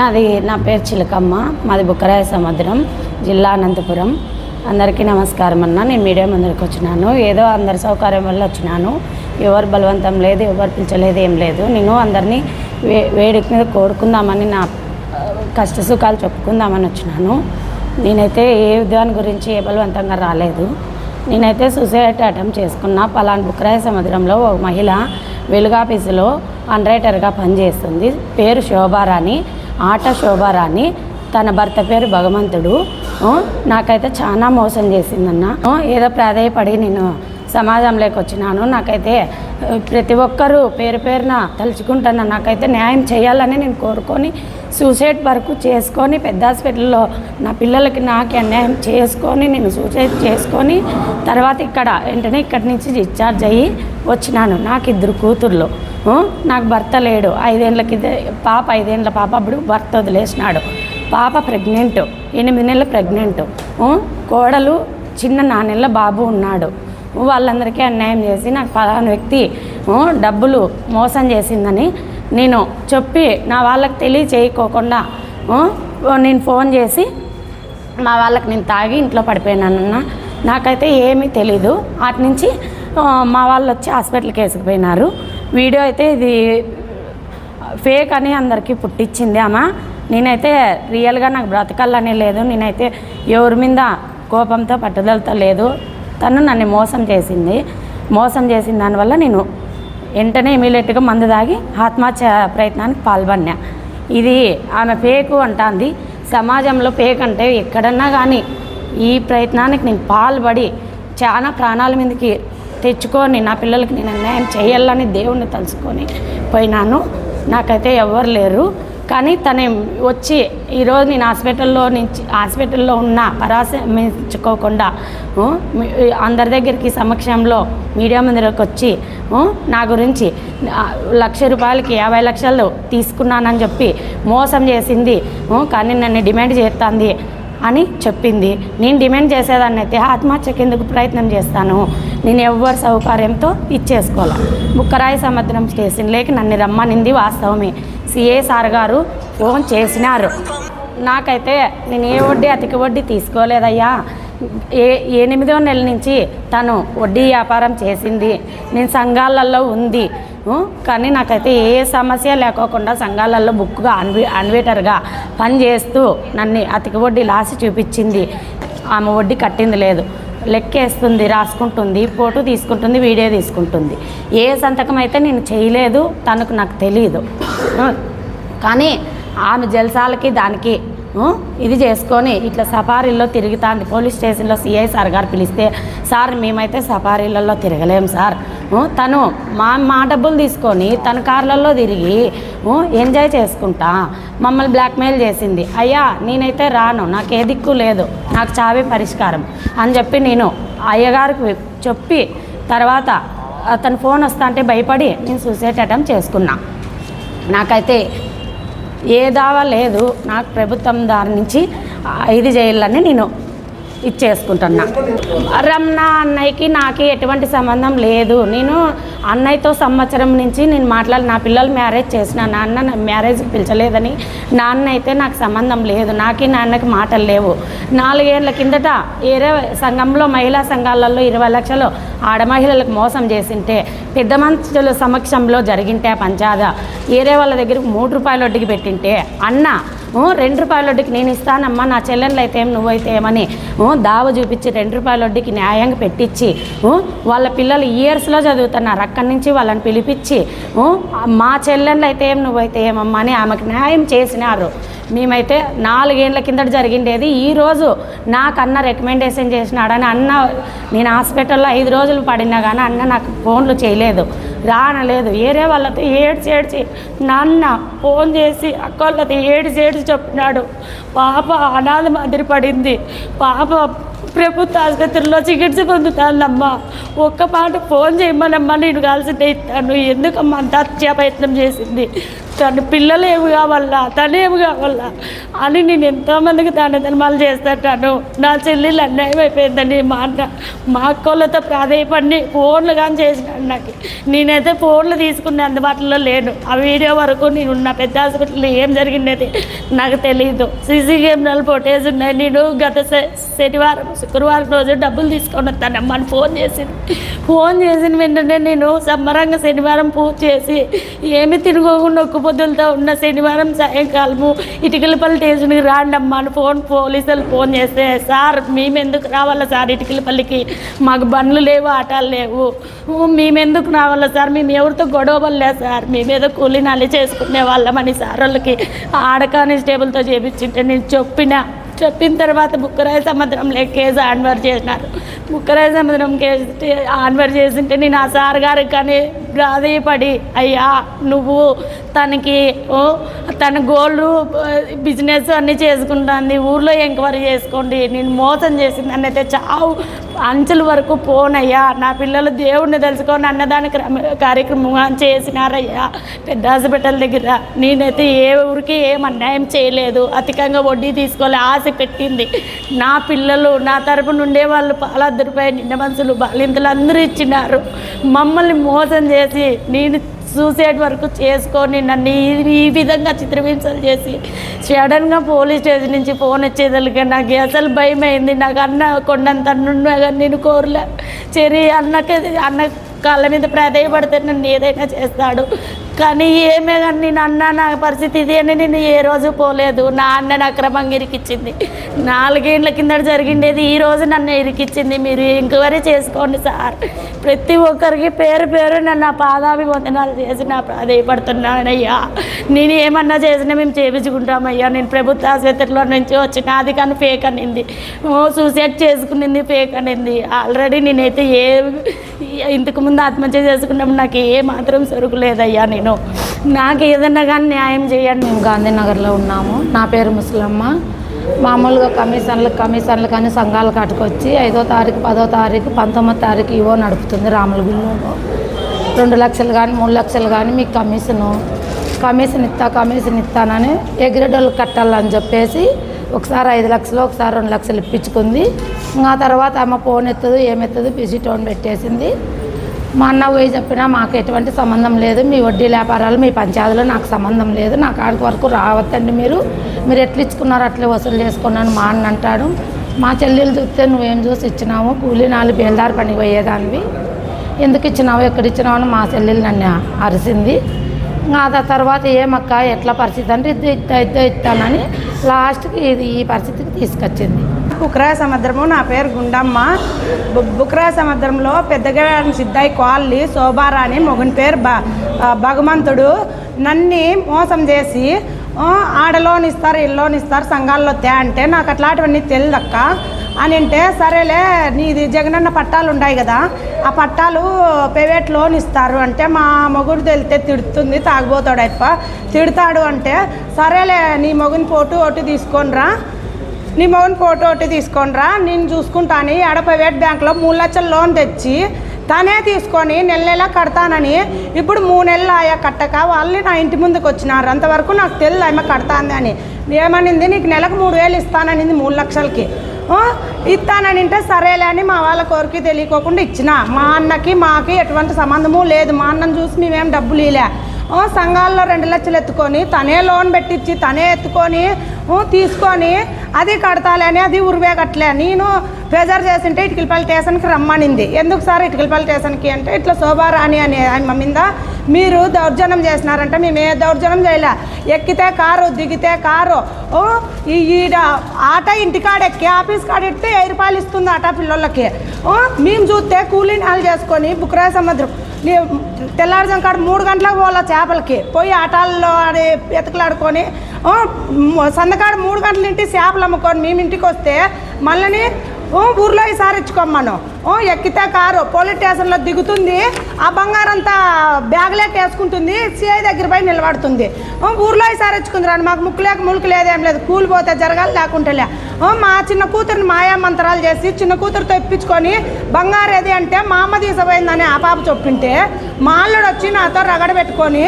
నాది నా పేరు చిలకమ్మ. మాది బుక్కరాయ సముద్రం జిల్లా అనంతపురం. అందరికీ నమస్కారం అన్న. నేను మీడియా ముందరికి వచ్చినాను. ఏదో అందరి సౌకర్యం వల్ల వచ్చినాను. ఎవరు బలవంతం లేదు ఎవరు పిలిచలేదు ఏం లేదు. నేను అందరినీ వే వేడిక మీద కోరుకుందామని నా కష్ట సుఖాలు చెప్పుకుందామని వచ్చినాను. నేనైతే ఏ దాని గురించి ఏ బలవంతంగా రాలేదు. నేనైతే సూసైడ్ అటెంప్ట్ చేసుకున్న పలాన్ బుక్రాయ సముద్రంలో ఒక మహిళ వెలుగాఫీసులో అండ్రైటర్గా పనిచేస్తుంది. పేరు శోభారాణి. ఆట శోభారాణి తన భర్త పేరు భగవంతుడు. నాకైతే చాలా మోసం చేసిందన్న. ఏదో ప్రాధాయపడి నేను సమాజంలోకి వచ్చినాను. నాకైతే ప్రతి ఒక్కరూ పేరు పేరున తలుచుకుంటాను నాకైతే న్యాయం చేయాలని నేను కోరుకొని సూసైడ్ వరకు చేసుకొని పెద్ద హాస్పిటల్లో నా పిల్లలకి నాకు అన్యాయం చేసుకొని నేను సూసైడ్ చేసుకొని తర్వాత ఇక్కడ వెంటనే ఇక్కడి నుంచి డిశ్చార్జ్ అయ్యి వచ్చినాను. నాకు ఇద్దరు కూతుర్లు. నాకు భర్త లేడు. ఐదేళ్ళకి పాప ఐదేళ్ళ పాప అప్పుడు భర్త వదిలేసినాడు. పాప ప్రెగ్నెంట్ ఎనిమిది నెలల ప్రెగ్నెంట్ కోడలు చిన్న నా బాబు ఉన్నాడు. వాళ్ళందరికీ అన్యాయం చేసి నాకు పలానా వ్యక్తి డబ్బులు మోసం చేసిందని నేను చెప్పి నా వాళ్ళకి తెలియచేయకోకుండా నేను ఫోన్ చేసి మా వాళ్ళకి నేను తాగి ఇంట్లో పడిపోయినానన్న. నాకైతే ఏమీ తెలీదు. అటు నుంచి మా వాళ్ళు వచ్చి హాస్పిటల్కి వేసుకుపోయినారు వీడియో అయితే ఇది ఫేక్ అని అందరికీ పుట్టించింది అమ్మ నేనైతే రియల్గా నాకు బ్రతకాలనే లేదు. నేనైతే ఎవరి మీద కోపంతో పట్టుదలతో లేదు. తను నన్ను మోసం చేసింది. మోసం చేసిన దానివల్ల నేను వెంటనే ఇమీడియట్గా మందు తాగి ఆత్మహత్య ప్రయత్నానికి పాల్పడినా. ఇది ఆమె పేకు అంటాంది. సమాజంలో ఫేక్ అంటే ఎక్కడన్నా కానీ ఈ ప్రయత్నానికి నేను పాల్పడి చాలా ప్రాణాల మీదకి తెచ్చుకొని నా పిల్లలకి నేను అన్యాయం చేయాలని దేవుణ్ణి తలుచుకొని పోయినాను. నాకైతే ఎవరు లేరు. కానీ తను వచ్చి ఈరోజు నేను హాస్పిటల్లో నుంచి హాస్పిటల్లో ఉన్న పరామర్శించుకోకుండా అందరి దగ్గరికి సమక్షంలో మీడియా ముందరకు వచ్చి నా గురించి లక్ష రూపాయలకి యాభై లక్షలు తీసుకున్నానని చెప్పి మోసం చేసింది. కానీ నన్ను డిమాండ్ చేస్తుంది అని చెప్పింది. నేను డిమాండ్ చేసేదాన్ని అయితే ఆత్మహత్యకి ఎందుకు ప్రయత్నం చేస్తాను? నేను ఎవ్వరి సౌకర్యంతో ఇచ్చేసుకోవాలి బుక్కరాయి సముద్రం స్టేషన్లోకి నన్ను రమ్మనింది వాస్తవమే. సిఏ సార్ గారు ఫోన్ చేసినారు. నాకైతే నేను ఏ వడ్డీ అతికి వడ్డీ తీసుకోలేదయ్యా. ఏ ఎనిమిదో నెల నుంచి తను వడ్డీ వ్యాపారం చేసింది. నేను సంఘాలలో ఉంది. కానీ నాకైతే ఏ సమస్య లేకోకుండా సంఘాలలో బుక్గా అన్వి అన్వేటర్గా పనిచేస్తూ నన్ను అతికి వడ్డీ లాసి చూపించింది. ఆమె వడ్డీ కట్టింది లేదు. లెక్కేస్తుంది రాసుకుంటుంది ఫోటో తీసుకుంటుంది వీడియో తీసుకుంటుంది. ఏ సంతకం అయితే నేను చేయలేదు తనకు నాకు తెలియదు కానీ ఆమె జల్సాలకి దానికి ఇది చేసుకొని ఇట్లా సఫారీల్లో తిరుగుతాంది. పోలీస్ స్టేషన్లో సిఐ సార్ గారు పిలిస్తే సార్ మేమైతే సఫారీలలో తిరగలేం సార్. తను మా మా డబ్బులు తీసుకొని తన కార్లలో తిరిగి ఎంజాయ్ చేసుకుంటా. మమ్మల్ని బ్లాక్మెయిల్ చేసింది. అయ్యా నేనైతే రాను. నాకు ఏ దిక్కు లేదు. నాకు చావే పరిష్కారం. అని చెప్పి నేను అయ్యగారికి చెప్పి తర్వాత అతను ఫోన్ వస్తా అంటే భయపడి నేను సూసైడ్ అటెంప్ట్ చేసుకున్నా. నాకైతే ఏ దావా లేదు. నాకు ప్రభుత్వం దారి నుంచి ఐదు ఇది చేయాలని నేను ఇచ్చేసుకుంటున్నా. రమ్నా అన్నయ్యకి నాకు ఎటువంటి సంబంధం లేదు. నేను అన్నయ్యతో సంవత్సరం నుంచి నేను మాట్లాడి నా పిల్లలు మ్యారేజ్ చేసిన నాన్న మ్యారేజ్కి పిలిచలేదని నాన్న అయితే నాకు సంబంధం లేదు. నాకి నాన్నకి మాటలు లేవు. నాలుగేళ్ళ కిందట ఏరే సంఘంలో మహిళా సంఘాలలో ఇరవై లక్షలు ఆడ మహిళలకు మోసం చేసింటే పెద్ద మనుషుల సమక్షంలో జరిగింటే పంచాద. ఏరే వాళ్ళ దగ్గరకు మూడు రూపాయల వడ్డీకి పెట్టింటే అన్న రెండు రూపాయల వడ్డీకి నేను ఇస్తానమ్మా నా చెల్లెళ్ళు అయితే ఏం నువ్వైతే ఏమని? దావ చూపించి రెండు రూపాయల వడ్డీకి న్యాయంగా పెట్టించి వాళ్ళ పిల్లలు ఇయర్స్లో చదువుతున్నారు అక్కడి నుంచి వాళ్ళని పిలిపించి మా చెల్లెళ్ళు అయితే ఏం నువ్వైతే ఏమమ్మా అని ఆమెకు న్యాయం చేసినారు. మేమైతే నాలుగేళ్ళ కిందట జరిగిండేది ఈరోజు నాకు అన్న రికమెండేషన్ చేసినాడని అన్న నేను హాస్పిటల్లో ఐదు రోజులు పడినా కానీ అన్న నాకు ఫోన్లు చేయలేదు. రానలేదు. వేరే వాళ్ళతో ఏడ్చి ఏడ్చి నాన్న ఫోన్ చేసి అక్క వాళ్ళతో ఏడ్చి ఏడ్చి చెప్పినాడు. పాప అనాథ మాదిరి పడింది. పాప ప్రభుత్వ ఆసుపత్రిలో చికిత్స పొందుతానమ్మా ఒక్క మాట ఫోన్ చేయమనమ్మా నేను కలిసి ఇస్తాను. ఎందుకమ్మా అంత హత్యా ప్రయత్నం చేసింది? తను పిల్లలు ఏమి కావాలా? తనేమి కావాలా? అని నేను ఎంతోమందికి దాన ధర్మాలు చేస్తాను నా చెల్లెలు అన్యాయం అయిపోయిందని మా అన్న మా అక్కలతో ప్రాధాయపడి ఫోన్లు కానీ చేసినాడు నాకు. నేనైతే ఫోన్లు తీసుకునే అందుబాటులో లేను. ఆ వీడియో వరకు నేను ఉన్న పెద్ద హాస్పిటల్లో ఏం జరిగింది నాకు తెలియదు సీసీ కెమెరాలు ఫోటేజ్ ఉన్నాయి. నేను గత శనివారం శుక్రవారం రోజు డబ్బులు తీసుకొని వస్తానమ్మా ఫోన్ చేసింది. ఫోన్ చేసిన వెంటనే నేను సంబరంగా శనివారం పూజ చేసి ఏమి తినుకోకుండా ఉక్కు పొద్దులతో ఉన్న శనివారం సాయంకాలము ఇటుకలపల్లి స్టేషన్కి రాండమ్మా అని ఫోన్ పోలీసులు ఫోన్ చేస్తే సార్ మేము ఎందుకు రావాలా సార్ ఇటుకలపల్లికి మాకు బండ్లు లేవు ఆటలు లేవు. మేమెందుకు మేము ఎందుకు రావాలా సార్? మేము ఎవరితో గొడవలే సార్. మేము కూలి కూలీ నాలి చేసుకునే వాళ్ళమని సార్ వాళ్ళకి ఆడ కానిస్టేబుల్తో చేపించింటే నేను చెప్పిన. చెప్పిన తర్వాత బుక్కరాయ సముద్రంలో కేసు ఆన్వర్ చేసినారు. ముక్కరాజ సముద్రం కేసు ఆన్వర్ చేసింటే నేను ఆ సార్ గారికి కానీ ప్రాధేయపడి అయ్యా నువ్వు తనకి ఓ, తన గోల్డ్ బిజినెస్ అన్నీ చేసుకుంటుంది ఊర్లో ఎంక్వైరీ చేసుకోండి నేను మోసం చేసింది అని అయితే చావు. అంచెల వరకు పోనయ్యా నా పిల్లలు దేవుడిని తెలుసుకొని అన్నదాన క్రమ కార్యక్రమం చేసినారయ్యా పెద్ద హాస్పిటల్ దగ్గర. నేనైతే ఏ ఊరికి ఏం అన్యాయం చేయలేదు అధికంగా వడ్డీ తీసుకోలే ఆశ పెట్టింది. నా పిల్లలు నా తరపు నుండే వాళ్ళు పాలద్దరిపై రూపాయలు నిండ మనుషులు బాలింతలు అందరూ ఇచ్చినారు. మమ్మల్ని మోసం చేసి నేను సూసైడ్ వరకు చేసుకొని నన్ను ఈ- ఈ విధంగా చిత్రహింసలు చేసి సడన్గా పోలీస్ స్టేషన్ నుంచి ఫోన్ వచ్చేదలిగా నాకు అసలు భయం అయింది. నాకు అన్న కొండంత అన్నున్నా కానీ నేను కోరలే. చెరి అన్నకి అన్న కాళ్ళ మీద ప్రాధాయపడితే నన్ను ఏదైనా చేస్తాడు. కానీ ఏమే కానీ నేను అన్న నా పరిస్థితి ఇది అని నేను ఏ రోజు పోలేదు. నా అన్నని అక్రమంగా ఇరికిచ్చింది. నాలుగేళ్ళ కిందట జరిగిండేది ఈ రోజు నన్ను ఇరికిచ్చింది. మీరు ఎంక్వైరీ చేసుకోండి సార్. ప్రతి ఒక్కరికి పేరు పేరు నన్ను పాదాభి వందనాలు చేసి నా ప్రాధాయపడుతున్నానయ్యా. నేను ఏమన్నా చేసినా మేము చేపించుకుంటామయ్యా. నేను ప్రభుత్వ ఆసుపత్రిలో నుంచి వచ్చిన అది కానీ ఫేక్ అనింది. ఓ సూసైడ్ చేసుకునింది ఫేక్ అనింది. ఆల్రెడీ నేనైతే ఏ ఇంతకు ముందు ఆత్మహత్య చేసుకున్నప్పుడు నాకు ఏ మాత్రం సరుకు లేదయ్యా నేను. నాకు ఏదన్నా కానీ న్యాయం చేయండి. మేము గాంధీనగర్లో ఉన్నాము. నా పేరు ముసలమ్మ. మామూలుగా కమిషన్లు కమిషన్లు కానీ సంఘాలు కట్టుకొచ్చి ఐదో తారీఖు పదో తారీఖు పంతొమ్మిదో తారీఖు ఇవో నడుపుతుంది రాములగుళ్ళలో. రెండు లక్షలు కానీ మూడు లక్షలు కానీ మీకు కమిషను కమిషన్ ఇస్తా కమిషన్ ఇస్తానని ఎగ్రెడోళ్ళు కట్టాలని చెప్పేసి ఒకసారి ఐదు లక్షలు ఒకసారి రెండు లక్షలు ఇప్పించుకుంది. ఆ తర్వాత అమ్మ ఫోన్ ఎత్తదు ఏమెత్తదు బిజీ టోన్ పెట్టేసింది. మా అన్న పోయి చెప్పినా మాకు ఎటువంటి సంబంధం లేదు. మీ వడ్డీ వ్యాపారాలు మీ పంచాయతీలో నాకు సంబంధం లేదు. నా కాడికి వరకు రావద్దండి మీరు. మీరు ఎట్లా ఇచ్చుకున్నారో అట్లే వసూలు చేసుకున్నాను మా అన్న అంటాడు. మా చెల్లెలు చూస్తే నువ్వేం చూసి ఇచ్చినావు కూలీ నాలుగు బేల్దారి పనికి పోయేదానివి. ఎందుకు ఇచ్చినావు ఎక్కడ ఇచ్చినావు అని మా చెల్లెలు నన్ను అరిసింది. ఇంకా ఆ తర్వాత ఏమక్క ఎట్లా పరిస్థితి అంటే ఇద్దరు ఇద్దా ఇద్దా ఇస్తానని లాస్ట్కి ఇది ఈ పరిస్థితికి తీసుకొచ్చింది. బుక్రా సముద్రము నా పేరు గుండమ్మ. బుక్రా సముద్రంలో పెద్దగా సిద్ధాయి కాళ్ళి శోభారాణి మొగుని పేరు బ భగవంతుడు. నన్ని మోసం చేసి ఆ, ఆడ లోన్ ఇస్తారు ఇల్లు లోన్ ఇస్తారు సంఘాల్లో తే అంటే నాకు అట్లాంటివన్నీ తెలియదక్క అని అంటే సరేలే నీది జగనన్న పట్టాలు ఉన్నాయి కదా ఆ పట్టాలు ప్రైవేట్ లోన్ ఇస్తారు అంటే మా మొగుడు తెలితే తిడుతుంది తాగిపోతాడు అయిప తిడతాడు అంటే సరేలే నీ మొగుని పోటు ఒకటి తీసుకొని రా నీ మౌన్ ఫోటో ఒకటి తీసుకొని రా నేను చూసుకుంటాను. ఆడ ప్రైవేట్ బ్యాంక్లో మూడు లక్షల లోన్ తెచ్చి తనే తీసుకొని నెల నెల కడతానని ఇప్పుడు మూడు నెలలు ఆయా కట్టక వాళ్ళు నా ఇంటి ముందుకు వచ్చినారు. అంతవరకు నాకు తెలియదు ఆమె కడతాంది అని. ఏమనింది? నీకు నెలకు మూడు వేలు ఇస్తాననింది మూడు లక్షలకి. ఆ, ఇస్తానని అంటే సరేలే అని మా వాళ్ళ కోరిక తెలియకోకుండా ఇచ్చిన. మా అన్నకి మాకి ఎటువంటి సంబంధము లేదు. మా అన్నను చూసి మేమేం డబ్బులు ఇలే ఓ, సంఘాల్లో రెండు లక్షలు ఎత్తుకొని తనే లోన్ పెట్టించి తనే ఎత్తుకొని తీసుకొని అది కడతాలే అని అది ఉరివేగట్లే నేను ప్రెజర్ చేసింటే ఇటుకలపల్లి స్టేషన్కి రమ్మనింది. ఎందుకు సార్ ఇటుకలపల్లి స్టేషన్కి అంటే ఇట్లా శోభారాణి అనే ఆయన మీద మీరు దౌర్జన్యం చేసినారంటే మేము ఏ దౌర్జన్యం చేయలే. ఎక్కితే కారు దిగితే కారు. ఈ ఈడ ఆట ఇంటికాడ ఎక్కి ఆఫీస్ కాడ ఎడితే వెయ్యి రూపాయలు ఇస్తుంది ఆట పిల్లలకి మేము చూస్తే కూలీనాలు చేసుకొని బుక్రాయ సముద్రం నీ తెల్లారుజాము కాడ మూడు గంటలకు పోవాల చేపలకి? పోయి ఆటాల్లో ఆడి ఎతకలాడుకొని సందకాడ మూడు గంటల ఇంటి చేపలు అమ్ముకొని మేము ఇంటికి వస్తే మళ్ళీ ఓ, ఊర్లో ఈసారి ఇచ్చుకోమ్మను. ఓ, ఎక్కితే కారు పోలీస్ స్టేషన్లో దిగుతుంది ఆ బంగారంతా బ్యాగ్లెట్ వేసుకుంటుంది సిఐ దగ్గర పోయి నిలబడుతుంది. ఓ, ఊర్లో ఈసారి ఇచ్చుకుంది రాను మాకు ముక్కు లేక ములుకు లేదేం లేదు కూలిపోతే జరగాలి లేకుంటేలే ఓ, మా చిన్న కూతురుని మాయా మంత్రాలు చేసి చిన్న కూతురుతో ఇప్పించుకొని బంగారు ఏది అంటే మా అమ్మ తీసిపోయిందని ఆ పాప చొప్పింటే మా అల్లుడు వచ్చి నాతో రగడ పెట్టుకొని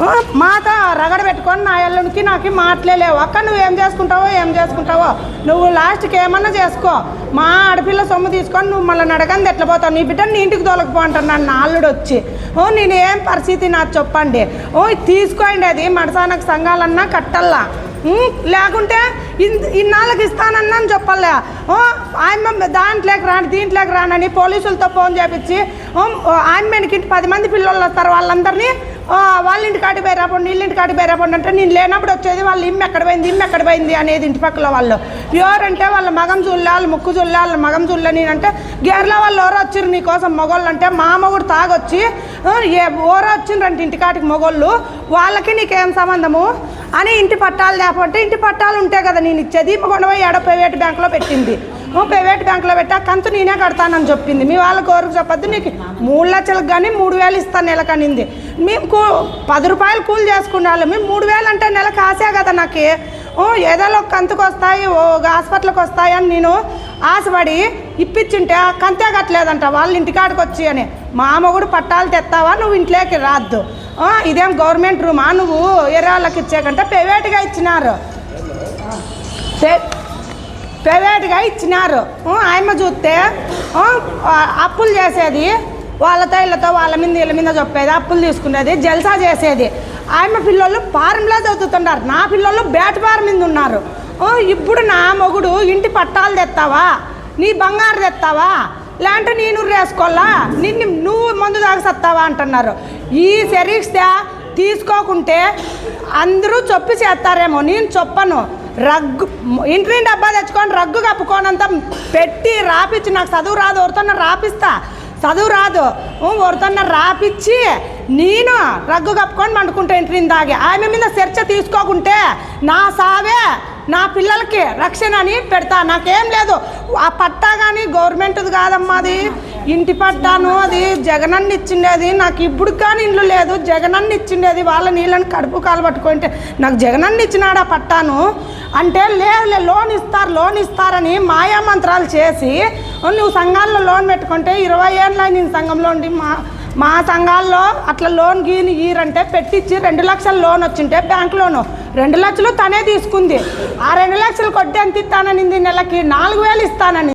ఆ, మాతో రగడ పెట్టుకొని నా ఎల్లుడికి నాకు మాట్లాడలేవు అక్క నువ్వు ఏం చేసుకుంటావో ఏం చేసుకుంటావో? నువ్వు లాస్ట్కి ఏమన్నా చేసుకో. మా ఆడపిల్ల సొమ్ము తీసుకొని నువ్వు మళ్ళీ నడకంది ఎట్లా పోతావు? నీ బిడ్డ నీ ఇంటికి తోలకపో అంటున్నాను నా అల్లుడు వచ్చి. ఓ నేను ఏం పరిస్థితి నాకు చెప్పండి? ఓ తీసుకోండి అది. మడసానకు సంఘాలన్నా కట్టల్లా. లేకుంటే ఇన్నాళ్ళకి ఇస్తానన్నాను చెప్పలే. ఓ ఆయన దాంట్లోకి రాను దీంట్లోకి రానని పోలీసులతో ఫోన్ చేపించి ఆయనకి పది మంది పిల్లలు వస్తారు వాళ్ళందరినీ వాళ్ళ ఇంటి కాటి పోయి రాపండి వీళ్ళ ఇంటి కాటి పోయి రాపండి అంటే నేను లేనప్పుడు వచ్చేది వాళ్ళు ఇమ్మ ఎక్కడ పోయింది ఇమ్మ ఎక్కడ పోయింది అనేది ఇంటి పక్కల వాళ్ళు. ఎవరంటే వాళ్ళ మగం చూడలే వాళ్ళ ముక్కు చూడలే వాళ్ళ మగం చూడలే నేనంటే గేర్ల వాళ్ళు ఎవరో వచ్చారు నీ కోసం మొగోళ్ళు అంటే మా అమ్మ కూడా తాగొచ్చి ఆ, ఏ ఓరో వచ్చిండ్రంటే ఇంటి కాటికి మొగోళ్ళు వాళ్ళకి నీకేం సంబంధము? అని ఇంటి పట్టాలు లేకపోతే ఇంటి పట్టాలు ఉంటాయి కదా నేను ఇచ్చేది. కొనవై ఏడో ప్రైవేట్ బ్యాంకులో పెట్టింది. ఓ, ప్రైవేట్ బ్యాంకులో పెట్టా కంతు నేనే కడతానని చెప్పింది. మీ వాళ్ళ కోరిక చెప్పొద్దు నీకు మూడు లక్షలకు కానీ మూడు వేలు ఇస్తాను నెలకనింది మేము కూ పది రూపాయలు కూలి చేసుకునే మేము మూడు వేలు అంటే నెలకు ఆశే కదా నాకు. ఓ ఏదో ఒక కంతుకు వస్తాయి ఓ హాస్పిటల్కి వస్తాయి అని నేను ఆశపడి ఇప్పించుంటే ఆ కంతే కట్టలేదంట వాళ్ళ ఇంటికాడికి వచ్చి అని. మా అమ్మ కూడా పట్టాలు తెస్తావా? నువ్వు ఇంట్లోకి రాద్దు. ఇదేం గవర్నమెంట్ రూమా? నువ్వు ఎర్ర వాళ్ళకి ఇచ్చాకంటే ప్రైవేట్గా ఇచ్చినారు. ప్రైవేట్గా ఇచ్చినారు. ఆయమ్మ చూస్తే అప్పులు చేసేది వాళ్ళతో ఇళ్ళతో వాళ్ళ మీద వీళ్ళ మీద చెప్పేది అప్పులు తీసుకునేది జల్సా చేసేది. ఆయమ్మ పిల్లలు ఫారంలో చదువుతున్నారు నా పిల్లలు బ్యాట్ ఫారం మీద ఉన్నారు. ఇప్పుడు నా మొగుడు ఇంటి పట్టాలు తెస్తావా నీ బంగారు తెస్తావా లేదంటే నేను వేసుకోవాలా నిన్ను నువ్వు మందు తాగి సత్తావా అంటున్నారు. ఈ సెరీక్స్ తీసుకోకుంటే అందరూ చొప్పి చేస్తారేమో. నేను చొప్పను. రగ్గు ఇంటి డబ్బా తెచ్చుకొని రగ్గు కప్పుకోనంత పెట్టి రాపిచ్చి నాకు చదువు రాదు ఎవరితోన్నా రాపిస్తా. చదువు రాదు. ఎవరితోన్నా రాపిచ్చి నేను రగ్గు కప్పుకొని పండుకుంటా ఇంటి దాగి. ఆమె మీద చర్చ తీసుకోకుంటే నా సావే నా పిల్లలకి రక్షణ అని పెడతా. నాకేం లేదు. ఆ పట్టా కానీ గవర్నమెంట్ది కాదమ్మా అది. ఇంటి పట్టాను అది జగనన్న ఇచ్చిండేది నాకు ఇప్పుడు కానీ ఇల్లు లేదు జగనన్న ఇచ్చిండేది వాళ్ళ నీళ్ళని కడుపు కాలు పట్టుకుంటే నాకు జగనన్న ఇచ్చినాడు ఆ పట్టాను? అంటే లేదు లోన్ ఇస్తారు లోన్ ఇస్తారని మాయా మంత్రాలు చేసి నువ్వు సంఘాల్లో లోన్ పెట్టుకుంటే ఇరవై ఏళ్ళ నేను సంఘంలో ఉండి మా మా సంఘాల్లో అట్లా లోన్ గీని ఈరంటే పెట్టించి రెండు లక్షల లోన్ వచ్చింటే బ్యాంక్ లోను. రెండు లక్షలు తనే తీసుకుంది. ఆ రెండు లక్షలు కొట్టి ఎంత ఇస్తాననింది నెలకి? నాలుగు వేలు ఇస్తానని.